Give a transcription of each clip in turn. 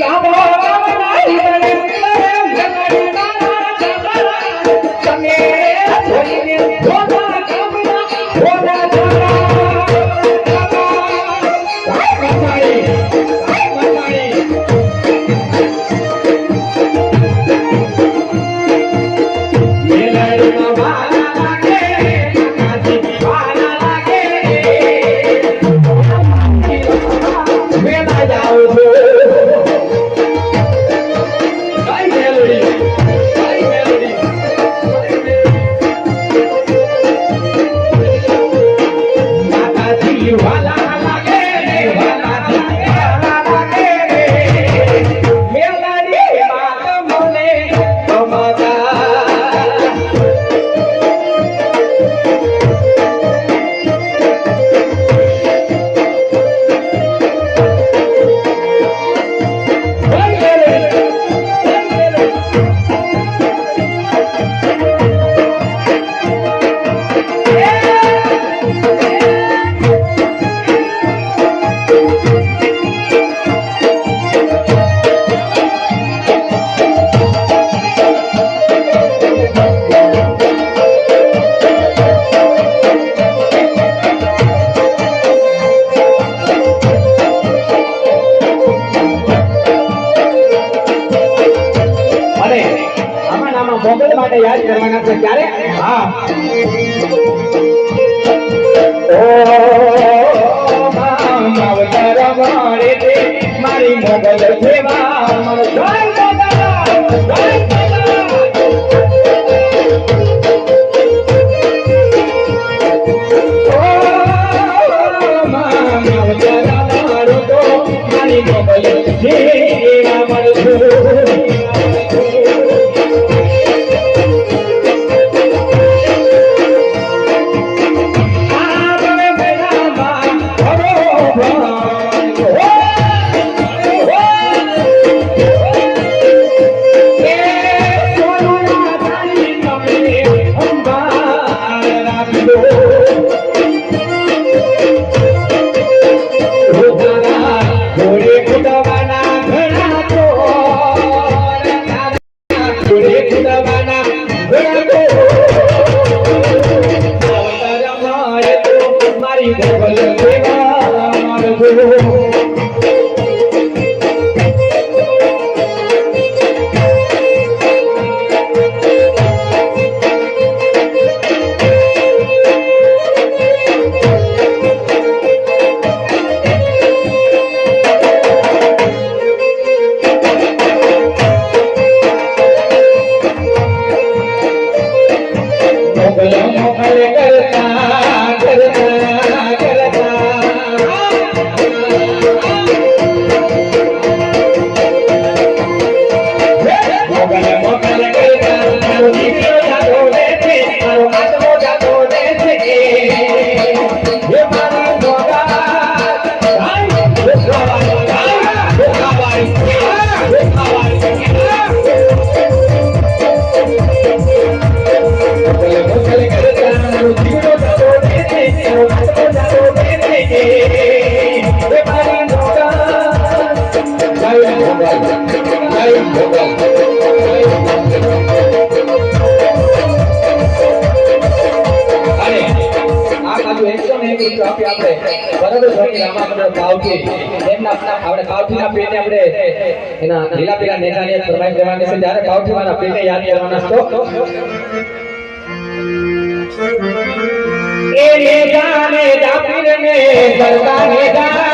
গাবা યાદ કરવાના છે. ક્યારે? હા. કાવઠી એમના આપણે કાવઠીના પીરને આપણે એના લીલા પીલા નેતાને ફરમાઈશ દેવાની છે. જ્યારે કાવઠીવાના પીરને યાદ કરવાના છો. એ નેજા નેજા પીર ને સરતા નેજા નેજા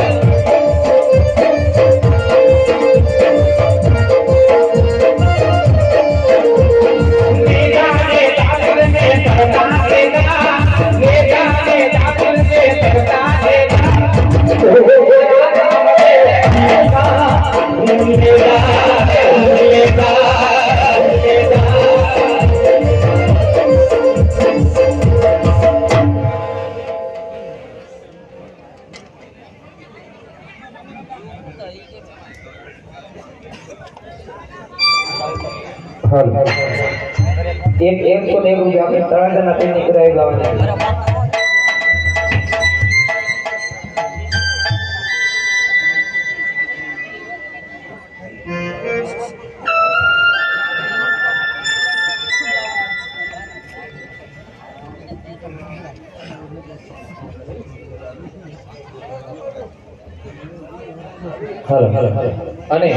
અને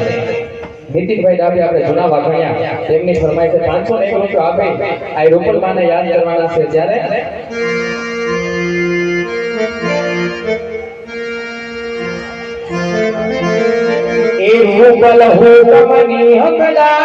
નીતિનભાઈ ડાબી આપણે જૂના વાઘણિયા, તેમની ફરમાઈશે પાંચસો એક રૂપિયો આપે, આ રૂપલ માને યાદ કરવાના છે. જ્યારે એ હુકલ હુકમની હકલા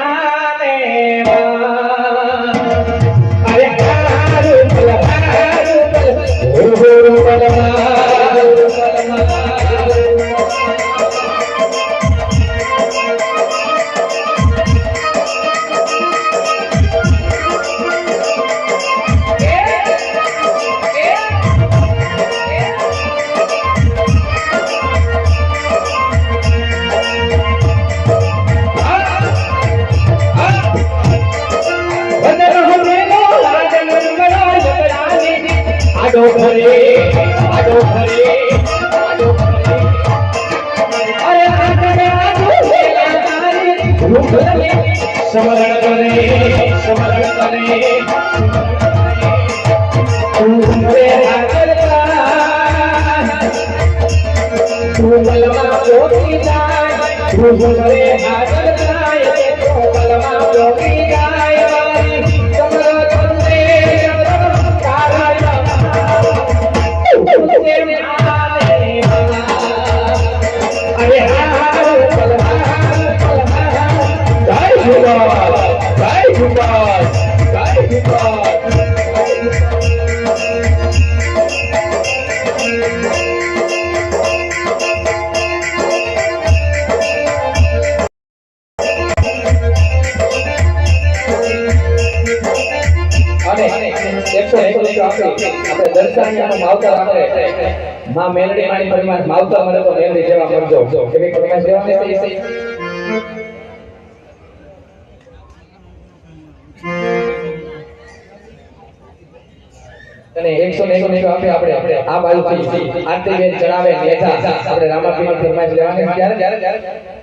आडो भरे आडो भरे आडो भरे अरे आकड़े आडो भेला तारे रूप ले समरण करे समरण करे। तू हमरे आकड़ता तू बलवा पोती जाए तू हमरे आकड़ता तू बलवा पोती जाए। અને એકસો એક રૂપિયો આપણે આપણે માં મેલડી એકસો આપે આપણે આ બાજુથી નેતા આપણે રામાપીની ફરમાઈશ લેવાની ત્યારે ત્યારે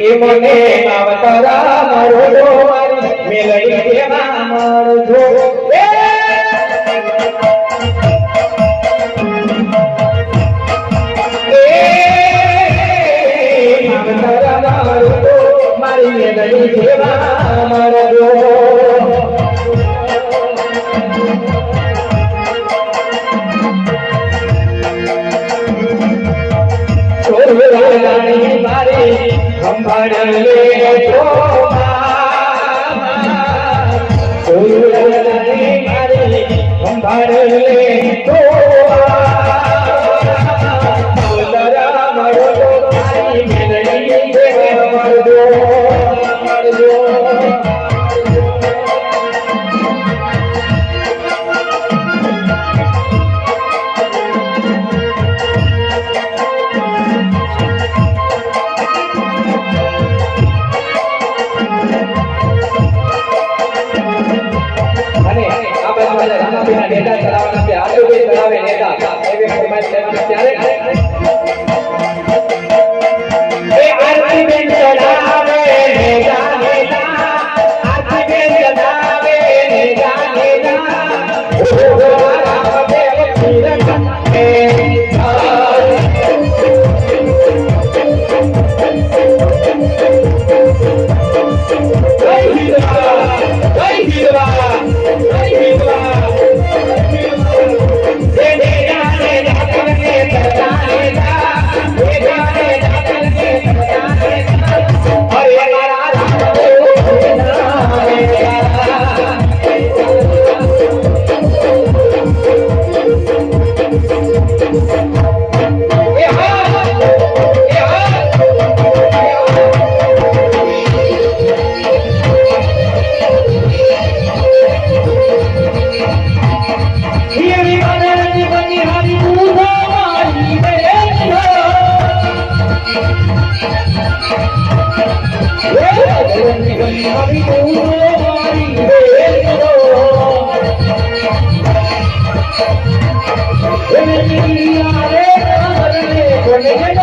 એ મને માવતરા મારો મારી ભંભાળ લે તો આ I'm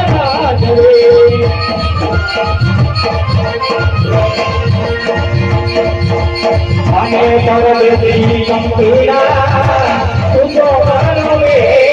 gonna be your